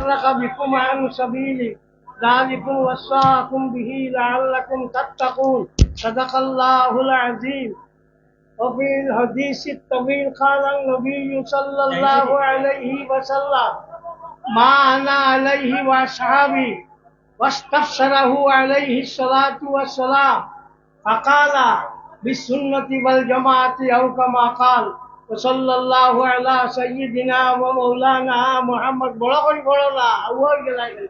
فرق بكم عن سبيلي ذلكم وصاكم به لعلكم تتقون صدق الله العظيم وفي الحديث الطويل قال النبي صلى الله عليه وسلم ما أنا عليه وأصحابي واستفسره عليه الصلاة والسلام فقال بالسنة والجماعة أو كما قال وصلى الله على سيدنا ومولانا محمد. بلغن بلغنا أول جلائل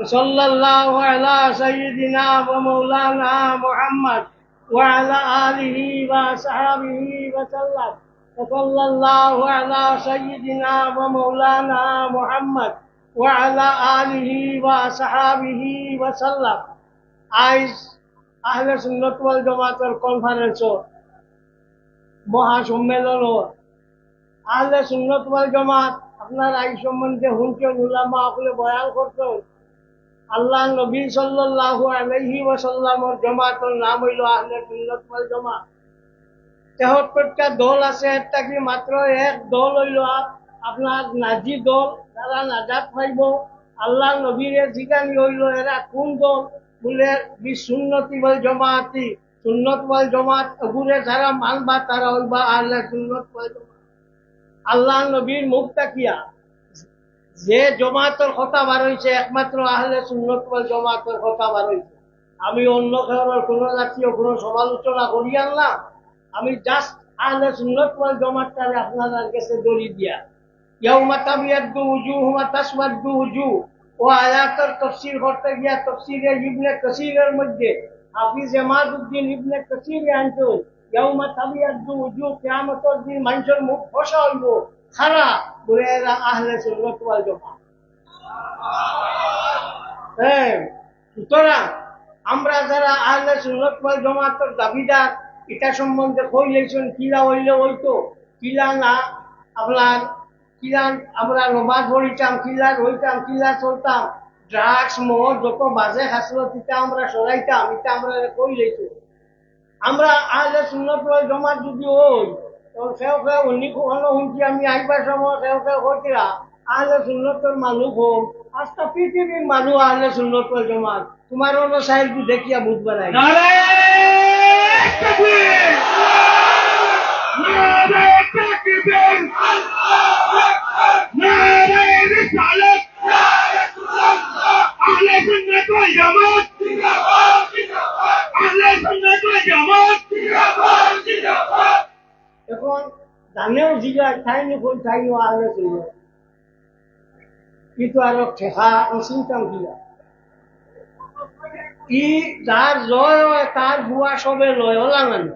وصلى الله على سيدنا ومولانا محمد وعلى آله وصحابه وسلم. وصلى الله على سيدنا ومولانا محمد وعلى آله وصحابه وسلم. عايز أهل سنة والجماعة الكونفرنسو মহাসম্মেলন আহলে সুন্নত ওয়াল জামাত, আপনার এই সম্বন্ধে হুনকেন উলামা আপনি বয়ান করতেন আল্লাহ নবী সাল্লাল্লাহু আলাইহি ওয়াসাল্লামের জামাতের নাম হইল আহলে সুন্নত ওয়াল জামাত। তেহত্তরটা দল আছে, একটা কি মাত্র এক দল হইল আপ- আপনার নাজি দল, যারা নাজাত পাইব। আল্লাহ নবীরে জিগানি হইল, এরা কোন দল? বলে বিসুন্নতি ওয়াল জামাতি। সুন্নত ওয়াল জামাত ওগুরে যারা মানবা, তারা হইবা আহলে সুন্নত ওয়াল জামাত। আল্লাহ নবীর মুখ তাকিয়া যে জমাতের কথা বার হয়েছে একমাত্র আহলে সুন্নত ওয়াল জমাতের কথা বার হয়েছে আমি অন্য কারোর কোনো জাতীয় কোনো সমালোচনা করি আনলাম আমি জাস্ট আহলে সুন্নত ওয়াল জমাতটারে আপনাদের কাছে দড়ি দিয়া। ইয়াউমা তাবিয়াদ্দু উজুহুমা তাসওয়াদ্দু উজু। ও আয়াতের তফসির করতে গিয়া তফসিরে ইবনে কাসিরের মধ্যে হাফিজ এমাদউদ্দিন ইবনে কাসিরে আনতো ইয়াউমা তাবিয়াদ্দু উজু কিয়ামতের দিন মানুষের মুখ ফসা হইব খারা বলে এরা আহলে সুন্নত ওয়াল জামাত হ্যাঁ সুতরাং আমরা যারা আহলে সুন্নত ওয়াল জামাতের দাবিদার এটা সম্বন্ধে কই লেছেন কিলা হইলে হইতো কিলা না আপনার কিলা আমরা নমাজ পড়িতাম কিলা রইতাম কিলা চলতাম ড্রাগস মদ যত বাজে খাসলো তিতা আমরা সরাইতাম এটা আমরা কই লেছো আমরা আহলে সুন্নত জামাত যদি তখন সেও সেও অন্য কোনো শুনছি আমি আইবার সময় সেও সেও হইতিরা আহলে সুন্নতর মানুষ হোম আজটা পৃথিবীর মানুষ আহলে সুন্নত ওয়াল জামাত তোমার অন্য সাহেবকে দেখিয়া নারায়ণ তাকবীর নারায়ণ রিসালাত আহলে জামাত আহলে জামাত এখন জানেও জিগা ঠাইনি কোন ঠাইনি আহলে সুন্নত কিন্তু আর ঠেকা চিন্তাম কিয়া ই যার জয় হয় তার বুয়া সবে লয় ওলা মানে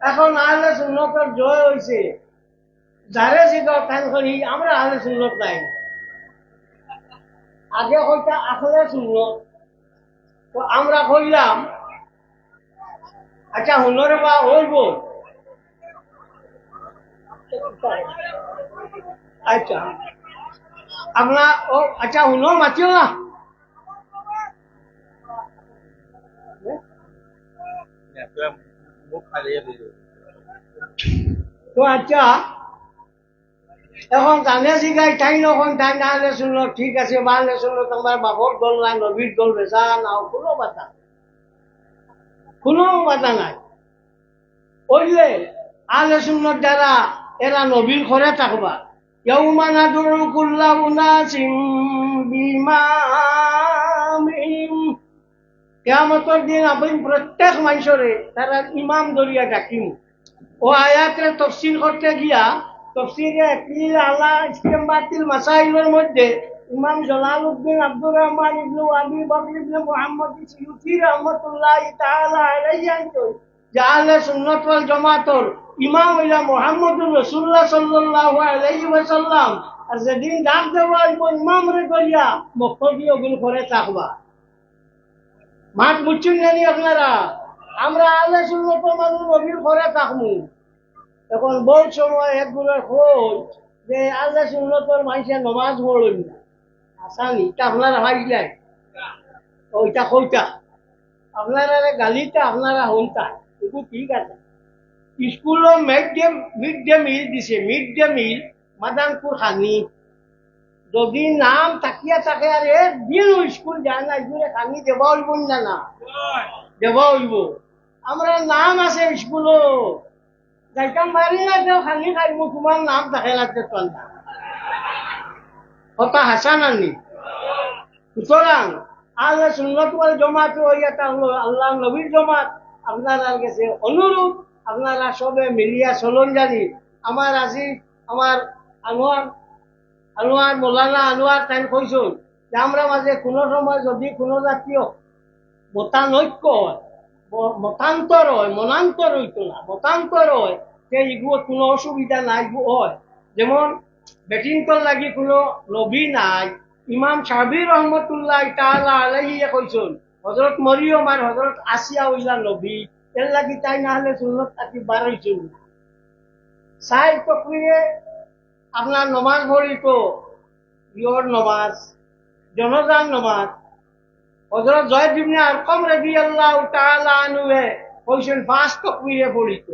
এখন আহলে সুন্নতের জয় হয়েছে যারে টাইম করি আমরা আহলে সুন্নত নাই। আগে হইতা আহলে সুন্নত তো আমরা কইলাম আচ্ছা হুনরে বা হইব। আচ্ছা। আপনার ও আচ্ছা হুনো মাতিও না? তো আচ্ছা এখন জানে শিখাই ঠাই নখন ঠাই না হলে শুনলো ঠিক আছে হলে শুনলো তোমার বাপর দল নাই নবীর দল, বেচা নাও কোনো বাতা কোনো বাতা নাই। ওইলে আলে সুন্নত যারা এরা নবীর ঘরে থাকবা। ইয়াউমা নাদুরু কুল্লা উনাসিম বিমামিহিম কিয়ামতের দিন আপনি প্রত্যেক মানুষরে তারা ইমাম দরিয়া ডাকিম। ও আয়াতের তফসিল করতে গিয়া তফসিরে আলা ইস্তেমবাতিল মাসাইলের মধ্যে ইমাম জলাল উদ্দিন আব্দুর রহমান ইবনু আবি বকর ইবনে মুহাম্মদ সিউতি রহমাতুল্লাহ তাআলা আলাইহি আনতো যে আহলে সুন্নাত ওয়াল জামাতর ইমাম হইলা আর যেদিন ডাক দেওয়া ইমাম রে করিয়া মক্তবি ওগুলো করে থাকবা। মাঠ মুচ্ছুন জানি আপনারা? আমরা আলে সুন্নত মানুষ নবীর ঘরে থাকমু। এখন বহুত সময় একগুলোর খোঁজ যে আলে সুন্নতর মানুষের নমাজ পড়ল না। আসানি এটা আপনারা ভাইলাই ওইটা কইটা আপনারা গালিটা আপনারা হইতা এগুলো ঠিক আছে। স্কুলও mid day mid day meal দিছে। মিড ডে মিল মাদানপুর খানি যদি নাম তাকিয়া থাকে আর একদিন স্কুল যায় না স্কুলে খানি দেওয়া হইব না না? দেওয়া হইব। আমরা নাম আছে স্কুলও। যাইতাম না কেউ খালি খাইব তোমার নাম থাকে লাগছে তোর না কথা হাসান আনি সুতরাং আল্লাহ সুন্নত ওয়াল জমাত হলো আল্লাহ নবীর জমাত। আপনারা কাছে অনুরোধ আপনারা সবে মিলিয়া চলন জানি আমার আজি আমার আনোয়ার আনোয়ার মোলানা আনোয়ার তাই কইসুন যে আমরা মাঝে কোনো সময় যদি কোনো জাতীয় মতানৈক্য হয় মতান্তর হয় মনান্তর হইতো না মতান্তর হয় যে ইগুলো কোনো অসুবিধা নাই হয়। যেমন বেটিংটন লাগি কোনো নবী নাই। ইমাম সাবির রহমতুল্লাহ তাআলা আলাইহি কইছুন হযরত মরিয়ম আর হযরত আসিয়া হইলা নবী এর লাগি তাই না হলে সুন্নত থাকি বার হইছুন সাই তকরিয়ে আপনার নমাজ পড়িত ইয়র নমাজ, জনজান নমাজ হজরত জয় দিবনে আর কম রেডি আল্লাহ তাআলা আনুয়ে কইছেন পাঁচ তকবিরে পড়িত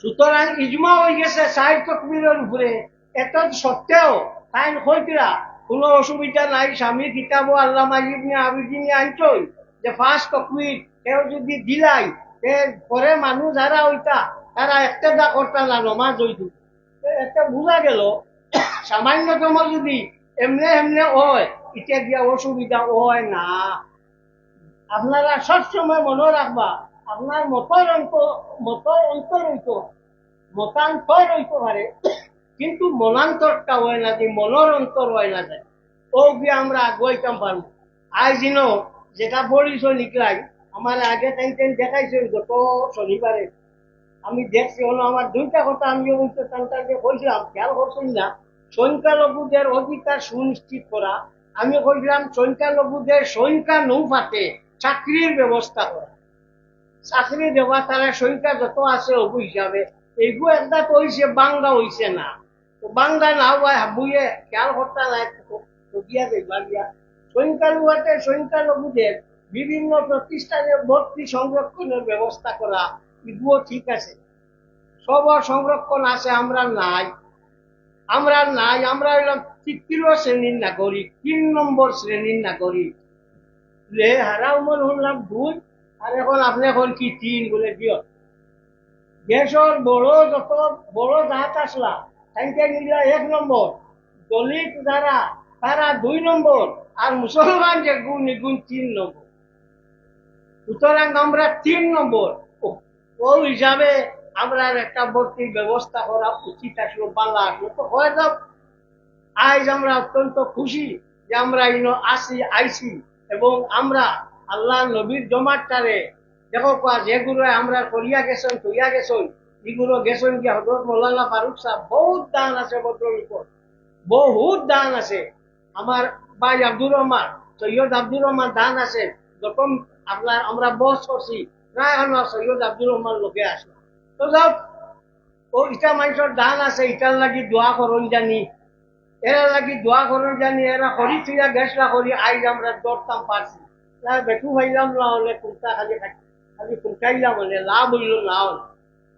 সুতরাং ইজমা হয়ে গেছে ষাট তকবিরের উপরে। এত সত্ত্বেও তাই হইতরা কোনো অসুবিধা নাই স্বামী কিতাব আল্লাহ মাজিবনে আবিদিনে আনছই যে পাঁচ তকবির, কেউ যদি দিলাই পরে মানুষ যারা হইতা তারা একটা করতা না নমাজ হইত। একটা বোঝা গেল। সামান্যতম যদি এমনে এমনে হয়, এটা দিয়া অসুবিধা হয় না। আপনারা সবসময় মনে রাখবা, আপনার মতর অন্ত মতর অন্তর হইতে মতান্তর হইতে পারে, কিন্তু মনান্তরটা হয় না, যে মনের অন্তর হয় না যায় ও গিয়ে আমরা আগুয়াইতাম পারব। আজ দিন যেটা বলিস নিকলাই আমার আগে টাইম দেখাইছে গত শনিবারে। আমি দেখছি হলো আমার দুইটা কথা আমি বলতে বলছিলাম খেয়াল করছেন না? সংখ্যালঘুদের অধিকার সুনিশ্চিত করা। আমি কইছিলাম সংখ্যালঘুদের সংখ্যা নৌপাতে চাকরির ব্যবস্থা করা। চাকরি দেওয়া তারা সংখ্যা যত আছে অবু হিসাবে। এইগু একটা তো হইছে, বাংলা হইছে না। তো বাংলা না হওয়ায় হাবুয়ে খেয়াল করতে নাই গিয়া দেখবা গিয়া সংখ্যালঘুতে সংখ্যালঘুদের বিভিন্ন প্রতিষ্ঠানে ভর্তি সংরক্ষণের ব্যবস্থা করা এগুলো ঠিক আছে। সবার সংরক্ষণ আছে, আমরা নাই। আমরা নাই, আমরা হইলাম তৃতীয় শ্রেণির নাগরিক, তিন নম্বর শ্রেণির নাগরিক। লে হারাও মন হলাম দুই আর এখন আপনি এখন কি তিন বলে দিও দেশের বড় যত, বড় জাত আসলা, তাইকে নিলা এক নম্বর দলিত যারা তারা দুই নম্বর আর মুসলমান যে গুণ নিগুণ তিন নম্বর সুতরাং আমরা তিন নম্বর ও হিসাবে আমরা একটা ভর্তির ব্যবস্থা করা উচিত আসলো পাল্লা আসলো তো হয়ে যাও আজ আমরা অত্যন্ত খুশি যে আমরা ইনো আসি আইসি এবং আমরা আল্লাহ নবীর জমাটারে দেখো কোয়া যেগুলো আমরা করিয়া গেছেন তৈয়া গেছেন এগুলো গেছেন কি হজরত মৌলানা ফারুক সাহেব, বহুত দান আছে উপর। বহুত দান আছে। আমার ভাই আব্দুর রহমান, সৈয়দ আব্দুর রহমান দান আছে। যখন আপনার, আমরা বস করছি আমার সৈয়দ আব্দুর রহমান লোকে আসলো তো যাও ইটা মানুষের দান আছে ইটার লাগি দোয়া করুন জানি। এরা লাগি দোয়া করুন জানি এরা করি থুইয়া গেছলা করি আইজ আমরা দৌড়তাম পারছি না বেটু হইলাম না হলে কুর্তা খালি খালি কুর্তাইলাম হলে লাভ হইল না হলে।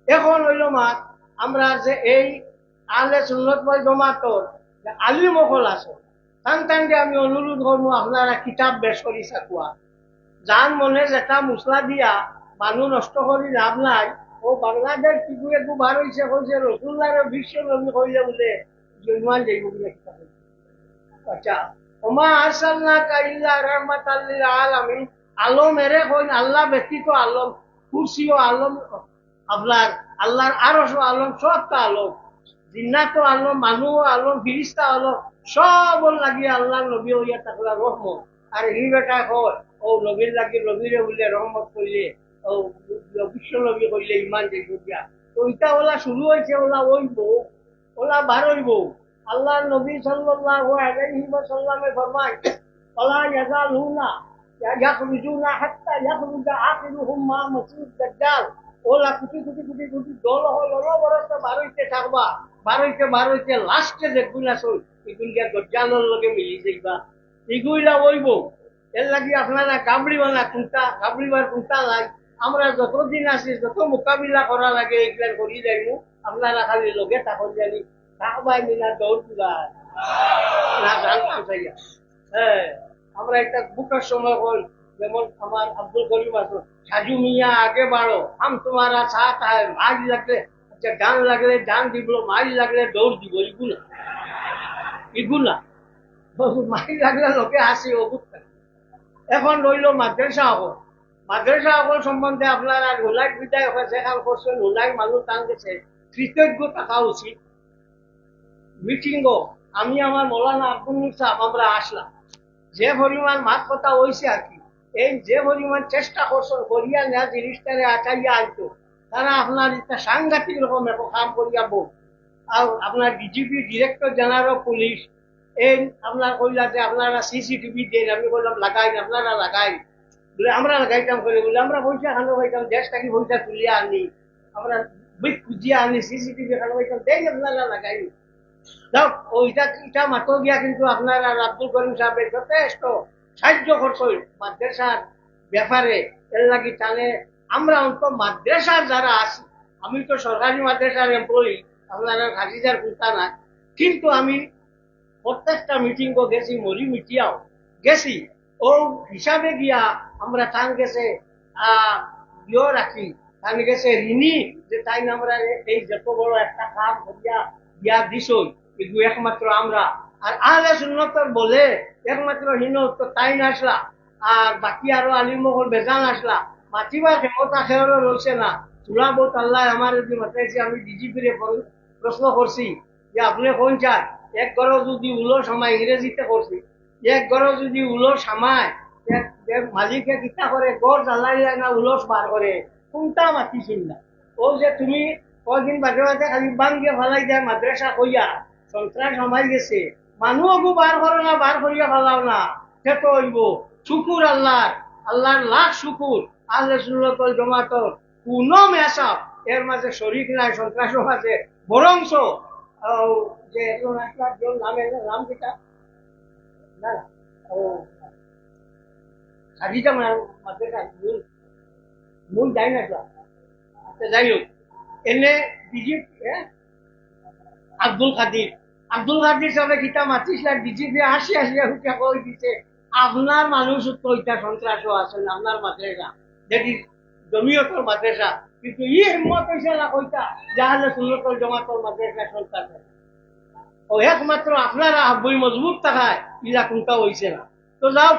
এখন হইল মা আমরা যে এই আলে সুন্নত বল জমাতর যে আলিম অকল আছে তান তান যে আমি অনুরোধ করব আপনারা কিতাব বেশ করি চাকুয়া যার মনে যেটা মশলা দিয়া, মানুহ নষ্ট কৰি লাভ নাই ও বাংলাদেশ কিছু একটু বার হয়েছে কইছে রসুল্লার বিশ্ব নবী কইলে বলে ইমান যাইব বলে আচ্ছা ওমা আসাল্লাহ কাইল্লা কইন, আল্লাহ ব্যতীত আলম কুরসিও আলম আপনার আল্লাহর আরশও আলম সবটা আলম, জিন্নাতো আলম মানুহ আলম, ফিরিস্তা আলম, সব লাগি আল্লাহ নবী হইয়া থাকলা রহমত। আর হি বেটা কয়, ও নবীর লাগি, নবীরে বললে রহমত করলে করলে ইমান যাইব দিয়া তো ইটা ওলা শুরু হয়েছে ওলা ওলা বার আল্লাহ নবী সাল্লাল্লাহু আলাইহি ওয়াসাল্লামে ওলা ইয়াজালুনা, ইয়াখরুজুনা হাত্তা আখিরুহুম মা মাসিহ দাজ্জাল। ওলা কুটি কুটি কুটি কুটি দল হল বরস বার হইতে থাকবা বার হইতে বার হইতে লাস্টে লগে মিলি যাইবা। এগুলা ওইব এর লাগি আপনারা গাবড়িবা না গাবড়িবার কুন্তা নাই আমরা যতদিন আছি, যত মোকাবিলা করা লাগে এগুলা করি যাইমু। আপনারা খালি লগে থাকুন জানি। থাকবাই মিলা দৌড় তুলা না জানতাম চাইয়া হ্যাঁ আমরা একটা বুকার সময় হল, যেমন আমার আব্দুল করিম আসো সাজু মিয়া, আগে বাড়ো আম তোমার সাথ আয় মাঝ লাগলে আচ্ছা ডান লাগলে ডান দিব মাছ লাগলে দৌড় দিব এগুলা এগুলা মাঝ লাগলে লোকে আসি অবুত এখন রইল মাদ্রাসা হল মাদ্রাসা হল সম্বন্ধে আপনারা হুলাইক বিদায় যেখান করছেন হুলাইক মানুষ কৃতজ্ঞ থাকা উচিত। মিটিংও আমি আমার মৌলানা আব্দুল সাহেব আমরা আসলাম যে পরিমাণ মাত কথা হয়েছে আর কি। এই যে পরিমাণ চেষ্টা করছেন করিয়া নেওয়া জিনিসটারে আনতো তারা আপনার একটা সাংঘাতিক রকম কাম করিয়া বউ আর আপনার ডিজিপি ডিরেক্টর জেনারেল পুলিশ এই আপনার কইলা যে আপনারা সিসিটিভি দেন আমি বললাম লাগাই আপনারা লাগাই। বলে, আমরা লাগাইতাম করে বলে, আমরা পয়সা খানো পাইতাম দেশ থাকি পয়সা তুলিয়া আনি, আমরা বই খুঁজিয়া আনি সিসিটিভি খানো পাইতাম দেই আপনারা লাগাই যাও, ওইটা এটা মাতো গিয়া কিন্তু আপনার আব্দুল করিম সাহেবের যথেষ্ট সাহায্য করছে মাদ্রাসার ব্যাপারে, এর লাগি তাহলে আমরা অন্ত মাদ্রাসার যারা আছি, আমি তো সরকারি মাদ্রাসার এমপ্লয়ি আপনারা হাজিজার কুর্তা না কিন্তু আমি প্রত্যেকটা মিটিং গেছি, মরি মিটিয়াও গেছি। ও হিসাবে গিয়া আমরা টান গেছে ইয়ে রাখি। টান গেছে ঋণী যে তাই আমরা এই যত বড় একটা কাম করিয়া দিয়া দিছই এগুলো একমাত্র আমরা। আর আহলে সুন্নতর বলে, একমাত্র হীন তো তাই না আসলা, আর বাকি আরও আলিমহল বেজান আসলা। মাতিবার ক্ষমতা খেয়ারও রয়েছে না। চুলা বোত আল্লাহ আমার যদি মাতাইছে, আমি ডিজিপিরে প্রশ্ন করছি, যে আপনি কোন চান এক গড় যদি উলো সময় ইংরেজিতে করছি। এক গড় যদি উলো সামায় এক- এক মালিকে কিতা করে, গড় জ্বালাই না, উলস বার করে, কোনটা মাতিছিল না ও যে তুমি কদিন বাদে বাদে খালি বাঙ্গে ফালাই যায় মাদ্রাসা কইয়া সন্ত্রাস সমাই গেছে, মানুহকো বার করো না বার করিয়া ফালাও না সে তো হইব। শুকুর আল্লাহর আল্লাহর লাখ শুকুর আল্লাহ সুন্নতল জমাতর কোনো মেসাব এর মাঝে শরিক নাই সন্ত্রাসের মাঝে বরংস যে নামে নাম কিটা না না, হাজিটা মাঝে মূল। যাই না তো। আচ্ছা যাই হোক। এনে আব্দুল আব্দুল সাহেব মাতিছিল বিজেপি আসি হুকা কই দিছে। আপনার মানুষ তো ইটা সন্ত্রাসও আছে না, আপনার মাদ্রাসা যেটি জমিয়তর মাদ্রাসা কিন্তু ই হিম্মত হয়েছে না কইতা? সুন্নতর জমাতর মাদ্রাসা সন্ত্রাস। ও একমাত্র আপনারা বই মজবুত থাকায় ইলা কোনটা হয়েছে না। তো যাও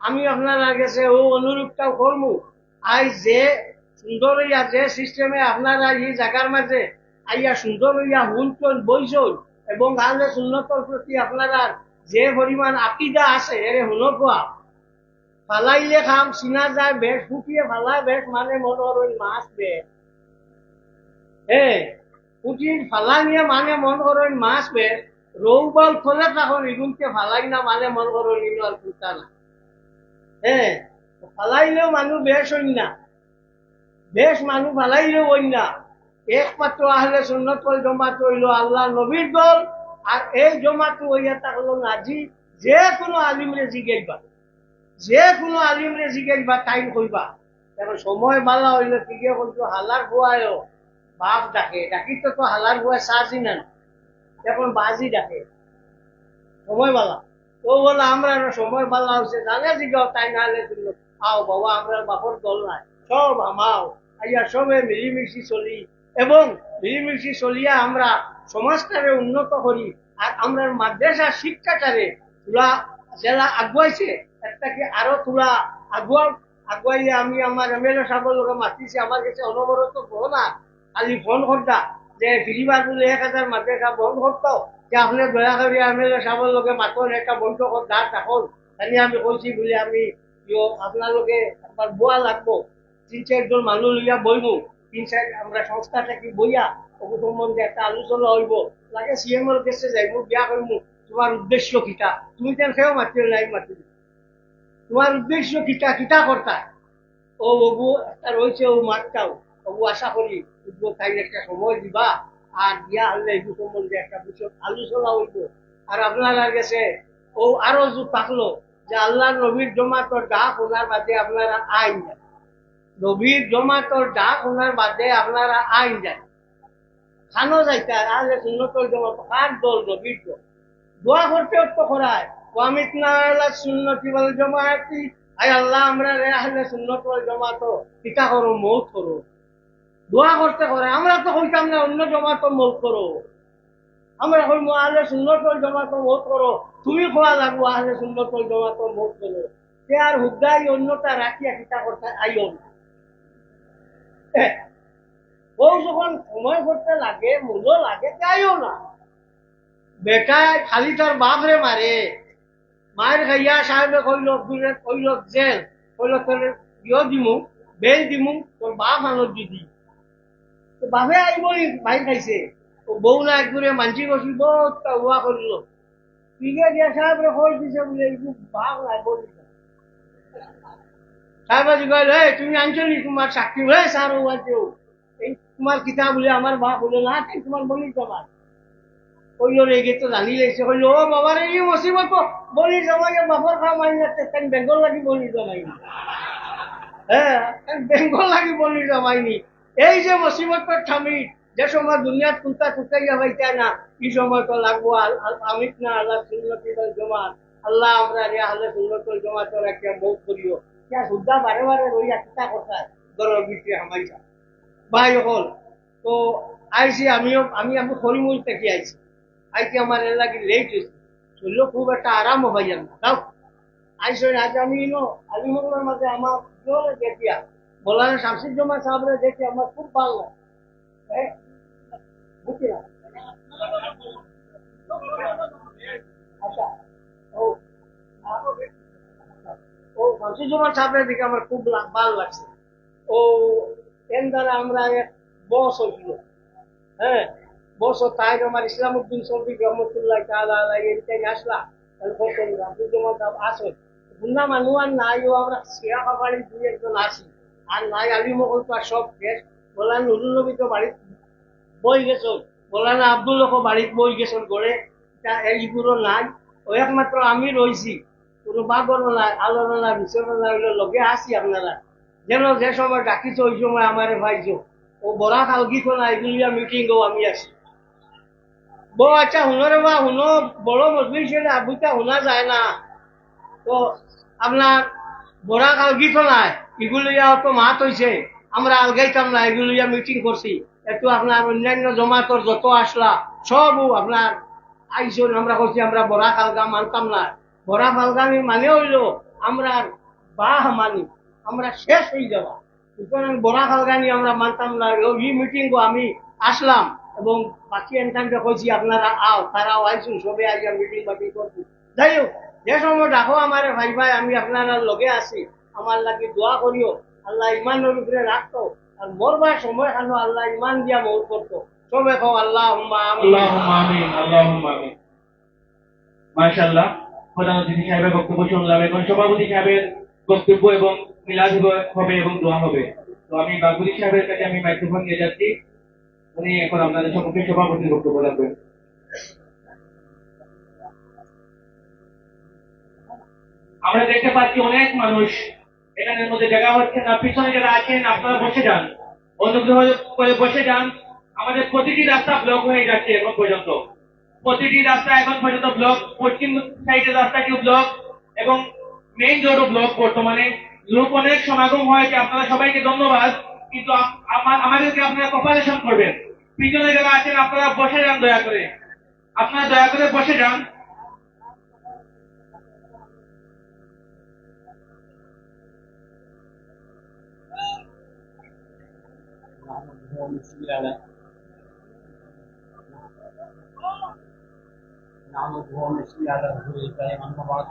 আমি আপনারা গেছে ও অনুরূপটাও করব আই যে সুন্দর হইয়া যে সিস্টেমে আপনারা এই জায়গার মাঝে আইয়া সুন্দর হইয়া হুনচন বইছন এবং আহলে সুন্নতর প্রতি আপনারা যে পরিমাণ আকিদা আছে এরে হুনকুয়া ফালাইলে খাম, চিনা যায়, বেশ ফুটিয়ে ফালায় বেশ মানে মনোর ওই মাছ বেশ হে পুটির ফালানিয়ে মানে মন করেন মাছ বেশ রৌবাল খোলে তখন ইগুনকে ফালাই না মানে মন করেন ইনু আর ফুটা না। হ্যাঁ ফালাইলেও মানুষ বেশ হইন না। বেশ মানুষ ফালাইলেও হইন না। একমাত্র আহলে সুন্নত ওই জমাত হইল আল্লাহ নবীর দল, আর এই জমাত হইয়া থাকল নাজি যে কোনো আলিমরে জিগাইবা যে কোনো আলিমরে জিগাইবা টাইম কইবা এখন সময় বালা হইলে ঠিকে বলছো হালার বুয়ায়ও বাপ ডাকে ডাকি তো তো হালার বুয়া সাজি না এখন বাজি ডাকে। সময় বালা ও বলে আমরা সময় বালা হচ্ছে, জানে জিগাও তাই না হলে তুমি আও বাবা, আমরা বাপর দল নাই। সব আমাও। আইয়া সবে মিলিমিশি চলি এবং মিলিমিশি চলিয়া আমরা সমাজটারে উন্নত করি আর আমরা মাদ্রাসা শিক্ষাটারে তুলা জেলা আগুয়াইছে একটাকে আরও তুলা আগুয়া আগুয়াইয়া আমি আমার এমএলএ সাহেবের লোকে মাতিছি, আমার কাছে অনবরত না খালি ফোন করতা যে ফিরিবার বলে এক হাজার মাদ্রাসা বন্ধ করতো যে আপনি দয়া করে এমএলএ সাহেবের লোকে মাতন একটা বন্ধ কর দাঁড় থাকুন খালি আমি কইছি বলে আমি আপনালোকে একবার বোয়া লাগবো। তিন চারজন মানুষ লইয়া বইবো তিন চার আমরা সংস্থা থাকি বইয়া ওকে সম্বন্ধে একটা আলোচনা হইব। লাগে সিএম এর কাছে যাইব বিয়া করব তোমার উদ্দেশ্য কিটা তুমি তেন খেয়েও মাতিও নাই মাতি তোমার উদ্দেশ্য কিটা কিটা করতা ও বাবু একটা রয়েছে ও মাঠটাও বাবু আশা করি বুঝব তাই একটা সময় দিবা, আর দিয়া হলে এই সম্বন্ধে একটা বিষয় আলোচনা হইব। আর আপনার গেছে, ও আরও যুগ থাকল যে আল্লাহ নবীর জমাতর ডাক ওনার বাদে আপনারা আইন যান নবীর জমাতর ডাক ওনার বাদে আপনারা আইন যান খানো যাইতে আহলে সুন্নতল জমাত, কার দল নবীর দল? দোয়া করতে তো করায় ওয়ামিতনা আলা সুন্নতি ওয়াল জামাআতি আয় আল্লাহ, আমরা রে আহলে ওয়াল জামাত কিতা করো মৌত করো। দোয়া করতে করে আমরা তো কইতাম না, অন্য জমাত মৌত করো। আমরা কইম আহলে সুন্নত ওয়াল জামাত মৌত করো। তুমি খোয়া লাগবো, আহলে সুন্নত ওয়াল জামাত মৌত করো? সে আর হুদ্দাই অন্যটা রাখিয়া কিতা করতে আইও। বউ যখন সময় করতে লাগে, মূল্য লাগে যাইও না। বেটা খালি তার বাপরে মারে। মায়ের খাইয়া সাহেবে কইল কইল, জেল। কইল, তোর ইয় দিমু, বেল দিমু, তোর বাপ আনত দিদি। বাপে আইব ভাই খাইছে। বউ না একদূরে মানসি বসি বহুত উয়া করিল সাহেবরে কই দিছে বলে বাপ নাই, বলি সাহেবা জিগাইল হে তুমি আনছো নি তোমার চাকরি হে স্যার ও আছে এই তোমার কিতাব বলে আমার বাপ বলে না তোমার বলি তোমার কইল রে গে তো জানি লেছে কইল ও বাবা রে এই মুসিবত বলি জমাই বাপর খাওয়া মারি না তাই বেঙ্গল লাগি বলি জমাইনি হ্যাঁ বেঙ্গল লাগি বলি জমাইনি এই যে মুসিবত ঠামি যে সময় দুনিয়াত কুন্তা কুতাইয়া হইতে না, এই সময় তো লাগবো আমিত না, আল্লাহ সুন্নতি জমাত। আল্লাহ আমরা রে আল্লাহ সুন্নত জমাত একটা মৌত করিও। क्या সুদ্ধা বারে বারে রইয়া কিতা কথা? গরর ভিতরে হামাইছা ভাই হল, তো আইসি আমিও, আমি আমি হরিমুল থেকে আইছি। আইসি আমার এর লাগি লেট হয়েছে শরীর খুব একটা আরাম যান না তাও আইসো আজ আমি ইনো আলিমুল্লার মাঝে আমার জোরে দেখিয়া বলার শামসির জমা সাহেবরে দেখি আমার খুব ভালো লাগে। হ্যাঁ? বুঝছি না? আচ্ছা ও ও শামসির জমা সাহেবরে দেখে আমার খুব ভালো লাগছে। ও ইসলাম উদ্দিন সৌদি আসো গুন্না মানুষ নাই ও আমরা সিয়া খাবারি দুই একজন আসি। আর নাই আলী তো আর সব শেষ। বলা নুরুল নবী তো বাড়িত বই গেছ বলা না আব্দুল লোক বাড়িত বই গেছ গড়ে তা এইগুলো নাই। ও একমাত্র আমি রইছি। কোনো বাগর নাই, আলোর নাই বিচর নাই লগে আসি আপনারা। যেন যে সময় ডাকিছ, ওই সময় আমারে ভাইছো ও বড়া কালগি কোনা এগুলিয়া মিটিং গো আমি আসি বো আচ্ছা হুনরে বা হুনো বড় মজলিস হলে আবুটা শোনা যায় না। তো আপনার বড়া কালগি নাই এগুলিয়া তো মাত হইছে। আমরা আলগাইতাম না এগুলিয়া মিটিং করছি। একটু আপনার অন্যান্য জমাতর যত আসলা, সবও আপনার আইসন, আমরা করছি আমরা বড়া কালগা মানতাম না। বড়া কালগামি মানে হইল আমরা বাহ মানি, আমরা শেষ হয়ে যাওয়া। সুতরাং বড়া কালগানি আমরা মানতাম না ই মিটিং আমি আসলাম এবং বাকি এনটাইমটা কইছি আপনারা আও, তারাও আইসুন, সবে আইয়া মিটিং বাটিং করছি। যাই হোক, যে সময় ডাকো আমারে, ভাই ভাই, আমি আপনারা লগে আছি। আমার লাগি দোয়া করিও, আল্লাহ ইমানের উপরে রাখতো আর মরবার সময় খানো আল্লাহ ইমান দিয়া মৌর করতো সবে কো আল্লাহ অতিথি সাহেবের বক্তব্য শুনলাম সভাপতি সাহেবের বক্তব্য এবং মিলাদ হবে এবং দোয়া হবে। তো আমি বাগুলি সাহেবের কাছে আমি মাইক্রোফোন নিয়ে যাচ্ছি। উনি এখন আপনাদের সম্মুখে সভাপতির বক্তব্য রাখবেন। আমরা দেখতে পাচ্ছি অনেক মানুষ এখানের মধ্যে জায়গা হচ্ছে না, পিছনে যারা আছেন, আপনারা বসে যান। অনুগ্রহ করে বসে যান। আমাদের প্রতিটি রাস্তা ব্লক হয়ে যাচ্ছে এখন পর্যন্ত। প্রতিটি রাস্তা এখন পর্যন্ত ব্লক পশ্চিম সাইডের রাস্তাটিও ব্লক এবং মেইন রোডও ব্লক বর্তমানে। লোক অনেক সমাগম হয়েছে, আপনারা সবাইকে ধন্যবাদ। কিন্তু আমাদেরকে আপনারা কপারেশন করবেন। পিছনে যারা আছেন, আপনারা বসে যান দয়া করে। আপনারা দয়া করে বসে যান। وهو مشكلنا نعمد وهو مشكل على رسول الكريم أما بعد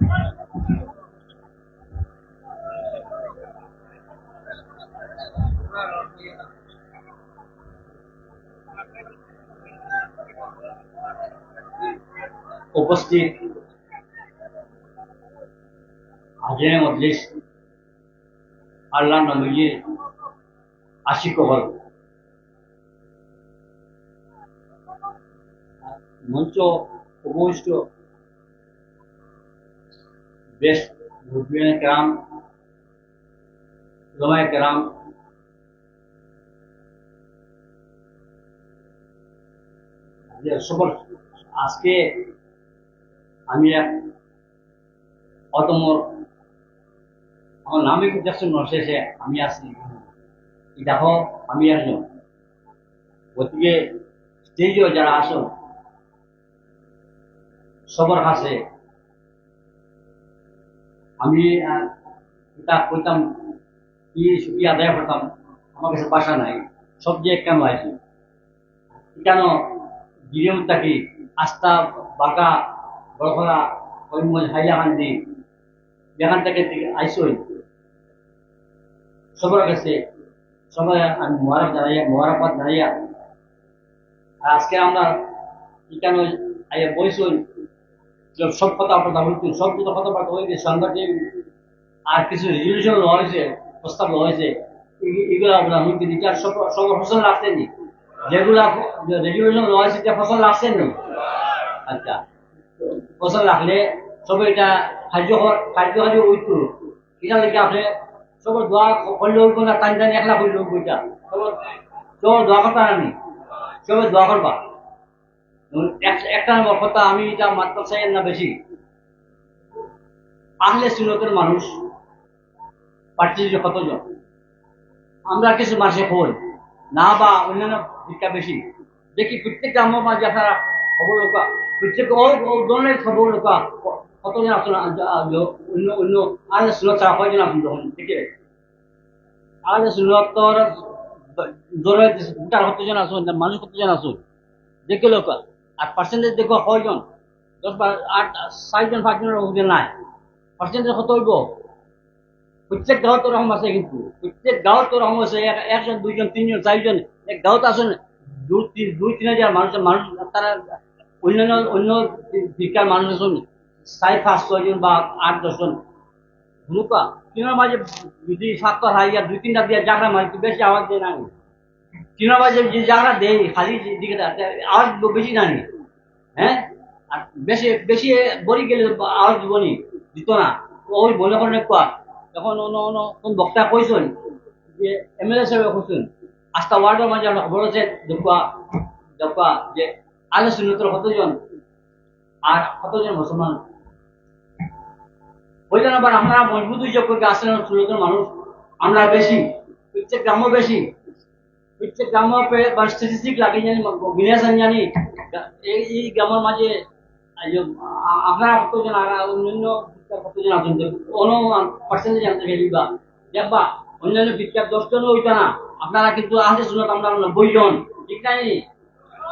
Thank you. উপস্থিত হাজিরে মজলিস আল্লাহ নবীজির আশিক হল মঞ্চ উপবিষ্ট বেশ মুরব্বিয়ান কেরাম জমায় কেরাম যে সকল আজকে আমি এক অতমর আমার নামে দেখছেন শেষে আমি আসি দেখো, আমি একজন। গতিকে স্টেজেও যারা আসো, সবার কাছে আমি এটা করতাম কি কি আদায় করতাম, আমার কাছে বাসা নাই, সব যে কেন আছি কেন গিরিম থাকি আস্তা বাঁকা করিমগঞ্জ হাইলাকান্দি যেখান থেকে আইসই সবার কাছে সবাই আমি আর আজকে আমরা আইয়া বইসই যে সব কথা সব কথা কথাবার্তা হয়েছে আর কিছু রেজলিউশন হয়েছে, প্রস্তাব হয়েছে এগুলো আমরা হুমকি দিচ্ছি আর সব ফসল রাখতেনি হয়েছে এটা ফসল রাখছেন আচ্ছা। ফসল রাখলে সবে এটা খাদ্য খাদ্য উঠতো এটা লেগে আপনি সবার দোয়া করলে উঠবো না টানি টানি একলা করলে উঠবো এটা। সবার দোয়া করতে আনি সবাই দোয়া করবা। একটা নম্বর কথা, আমি এটা মাত্র চাই না বেশি। আহলে সুনতের মানুষ পার্টির কতজন? আমরা কিছু মাসে হই না বা অন্যান্য ভিক্ষা বেশি। দেখি প্রত্যেকটা আমার মাঝে আপনারা খবর লোকা প্রত্যেক ধরনের খবর লোকা কতজন আসলে মানুষ কতজন আসুন দেখে লোক আর পার্সেন্টেজ দেখো কয়জন দশ আট ষাটজন পাঁচজনের নাই। পার্সেন্টেজ কত হইব? প্রত্যেক গাঁৱত রকম আছে কিন্তু। প্রত্যেক গাঁৱত রকম আছে একজন, দুইজন, তিনজন, চারজন, এক গাঁৱত আসুন দুই, তিন- হাজার মানুষ মানুষ, তারা অন্যান্য, অন্য দিককার মানুষ আসুন চার, পাঁচ ছয়জন বা আট দশজন হুনুকা তিনের মাঝে যদি সাতটা হাইয়া দুই, তিনটা দিয়ে জাগরা মারি তো বেশি আওয়াজ দিয়ে না তিনের মাঝে যে জাগরা দেয়, খালি দিকে আওয়াজ বেশি জানি হ্যাঁ? আর বেশি বেশি বড়ি গেলে আওয়াজ দিবনি দিত না। ওই মনে করেন কোয়া যখন অন্য অন্য কোন বক্তা কইছেন যে, এম এল এ সাহেব কইছেন আস্তা ওয়ার্ডের মাঝে আমরা খবর আছে, দেখবা দেখবা যে আলে সুন্নতর কতজন? আর কতজন মুসলমান? বললেন আবার আমরা মজবুত হয়ে যোগ্য আসলে সুন্নতর মানুষ। আমরা বেশি, প্রত্যেক গ্রামও বেশি। প্রত্যেক বা স্ট্যাটিস্টিক লাগে জানি বিনেশন জানি। এই গ্রামের মাঝে আপনারা কতজন, আর অন্যান্য কতজন আছেন? অন্য পার্সেন্টেজ জানতে গেলি বা দেখবা, অন্যান্য ভিক্ষার দশজনও হইতো না। আপনারা কিন্তু আহলে শুনত আমরা নব্বই জন, ঠিক নাই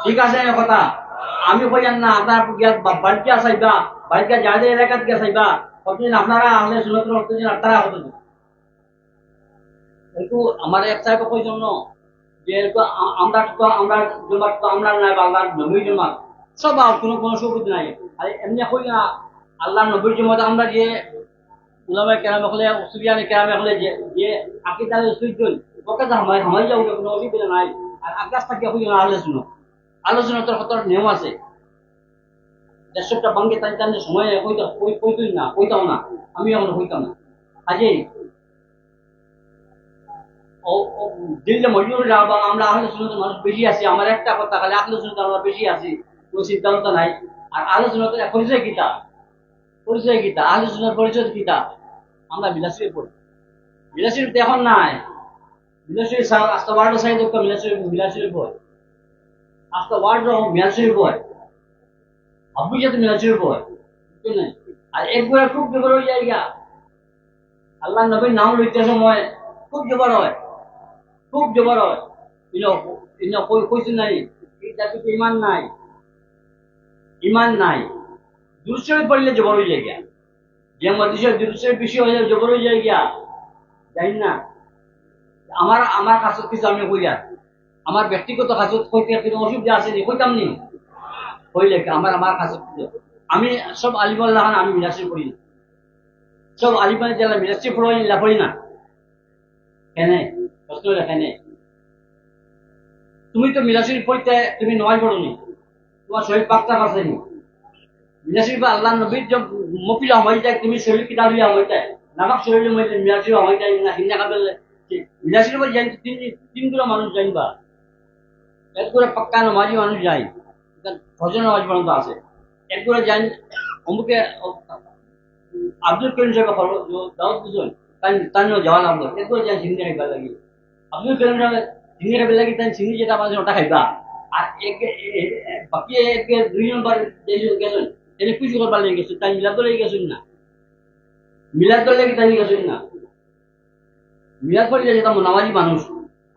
ঠিক আছে কথা। আমি কইয়ান না আপনার বাড়িতে আসাইবা, বাড়িতে যাদের এলাকাত গিয়ে আসাইবা, কতদিন আপনারা আহলে শুনত কতদিন আপনারা কতদিন? কিন্তু আমার এক সাহেব কই জন্য? যে আমরা তো আমরা জমাত তো আমরা নাই বা আল্লাহর নবীর জমাত সব আর কোনো কোনো সুবিধা নাই। আর এমনি কই না, আল্লাহর নবীর জমাত আমরা যে উলামায়ে কেরামে হলে সুবিয়ানে কেরামে হলে যে যে আকিদার সুইজন ওকে তো হামাই হামাই যাও কোনো অসুবিধা নাই। আর আকাশ থেকে হই না আলোচনা নিয়ম আছে? দেশটা ভাঙ্গে তাই তাই সময় কইতা কই কইতুই না না আমি এখন না। বা আমরা মানুষ বেশি আছি, আমার একটা কথা, খালি বেশি আছি, কোনো সিদ্ধান্ত নাই। আর আহলে পরিচয় গীতা পরিচয় গীতা আহলে পরিচয় গীতা আমরা বিলাসী পড়ি। বিলাসী এখন নাই। বিলাসী আস্তা ওয়ার্ড সাইড বিলাসী বিলাসী বই আস্তা ওয়ার্ড বিলাসী বই আব্বু যাতে বিলাসী বই বুঝছেন না? আর একবার খুব জবর হয়ে যায়। আল্লাহ নবীর নাম লইতে সময় খুব জবর হয়। খুব জবর হয়। কই কইছে নাই? জাতিতে ইমান নাই। ইমান নাই। দুরুশরীফ পড়লে জবর হয়ে যায় গিয়া যে মদিসে দুরুশরীফ বেশি হয়ে যায় জবর হয়ে যায় গিয়া জানি না আমার আমার কাছত কিছু আমি কইয়া আমার ব্যক্তিগত কইতে কোনো অসুবিধা আছে নি? কইতাম নি। কইলে কি? আমার আমার কিছু। আমি সব আলিমুল্লাহ, আমি মিলাসি করি না। সব আলিমানে জেলা মিলাসি পড়াই লাফড়ি না। কেনে? প্রশ্ন কেনে? তুমি তো মিলাসির পড়তে তুমি নয় পড়নি তোমার শহীদ পাক্তা আসেনি মিলাসির বা আল্লাহ নবীর যে মকিল হমাই যায়, তুমি শরীর কিতাব হমাই যায়। নামাক শরীর মিলাসির হমাই যায় না হিন্না কাবেল বিলাসের উপর জানি, তিন তিনগুলো মানুষ জানবা। এক করে পাক্কা নামাজি মানুষ যাই ছজন নামাজ পর্যন্ত আছে। এক করে জান অমুকে আব্দুল করিম সাহেব তাই যাওয়া লাগল এক যান সিন্ধি খাইবা লাগি আব্দুল। করিম সাহেব সিন্ধি খাইবা লাগি তাই সিন্ধি যেটা আমাদের ওটা খাইবা। আর এক বাকি এক দুই নম্বর গেছেন তিনি খুশি করবার লেগে গেছেন, তাই মিলাদ লেগে গেছেন না। মিলাদ লেগে তাই গেছেন না। মিলাদ পড়লে যেতাম নামাজি মানুষ।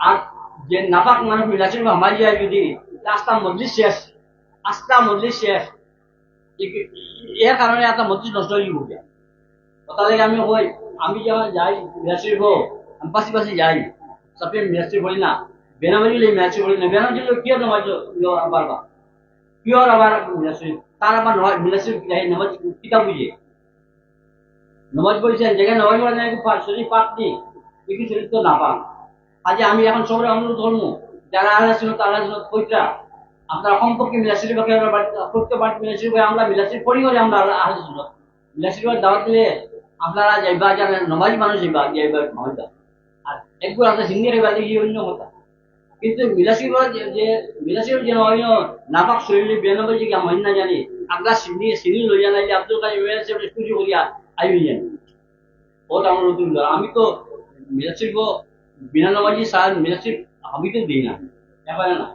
আর যে নাপাক মানুষ মিলাছিল আমার যায় যদি আস্তা মজলিস শেষ আস্তা মজলিস শেষ এর কারণে একটা মজলিস নষ্ট হয়ে গিয়ে কথা লাগে আমি কই আমি যেমন যাই মিলাশির হো আমি পাশে পাশে যাই। সবে মিলাশির বলি না। বেনামাজি লে মিলাশির বলি না। বেনামাজি লোক কি নামাজ আবার বা কিয়র আবার মিলাশির তার আবার নয় মিলাশির যাই নামাজ কিতাব বুঝে নামাজ পড়েছেন যেখানে নামাজ পড়ে না শরীর পাঠ নেই কিন্তু শরীর তো না পান আজ আমি এখন সবাই অনুরোধ ধর্ম যারা আল্লাহ ছিল তারা ছিল পৈত্রা আপনারা কমপক্ষে মিলাশির বাকি আমরা বাড়িতে প্রত্যেক মিলাশির বই আমরা, মিলাশির পরিবারে আমরা আল্লাহ ছিল মিলাশির বই দাওয়াত দিলে আপনারা যাইবা, যারা নমাজি মানুষ যাইবা যাইবা নমাজা আর একবার আপনার সিঙ্গি রেবা গিয়ে অন্য কথা। কিন্তু মিলাশির যে মিলাশির যে অন্য নাপাক শরীরে বিরানব্বই যে আমি না জানি আপনার সিন্নি সিনি লইয়া নাই যে আব্দুল কাজী মিলাশির স্টুডি করিয়া আইবি জানি ওটা আমার নতুন দল। আমি তো মিরাশির বিনা নামাজি সার মিরাশির আমি তো দিই না। এবার না।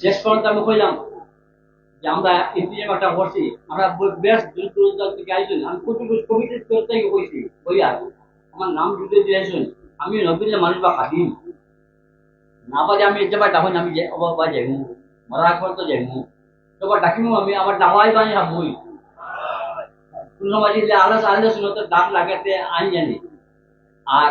শেষ পর্যন্ত আমি কইলাম যে আমরা ইন্তিজাম একটা করছি, আমরা বেশ দূর দূরান্ত থেকে আইসুন। আমি কত কমিটি করতে কইছি। বইয়া আমার নাম জুড়ে দিয়েছেন আমি নবীন মানুষ বা খাদিম। না পারে আমি যেবা ডাকুন, আমি যে বা যাইমু। মরার পর তো যাইমু। তবে ডাকিমু আমি, আমার ডাকাই বানি হাবুই কোনো মাঝে যে আলাদা আলাদা শুনতে দাম লাগাতে আইন জানি। আর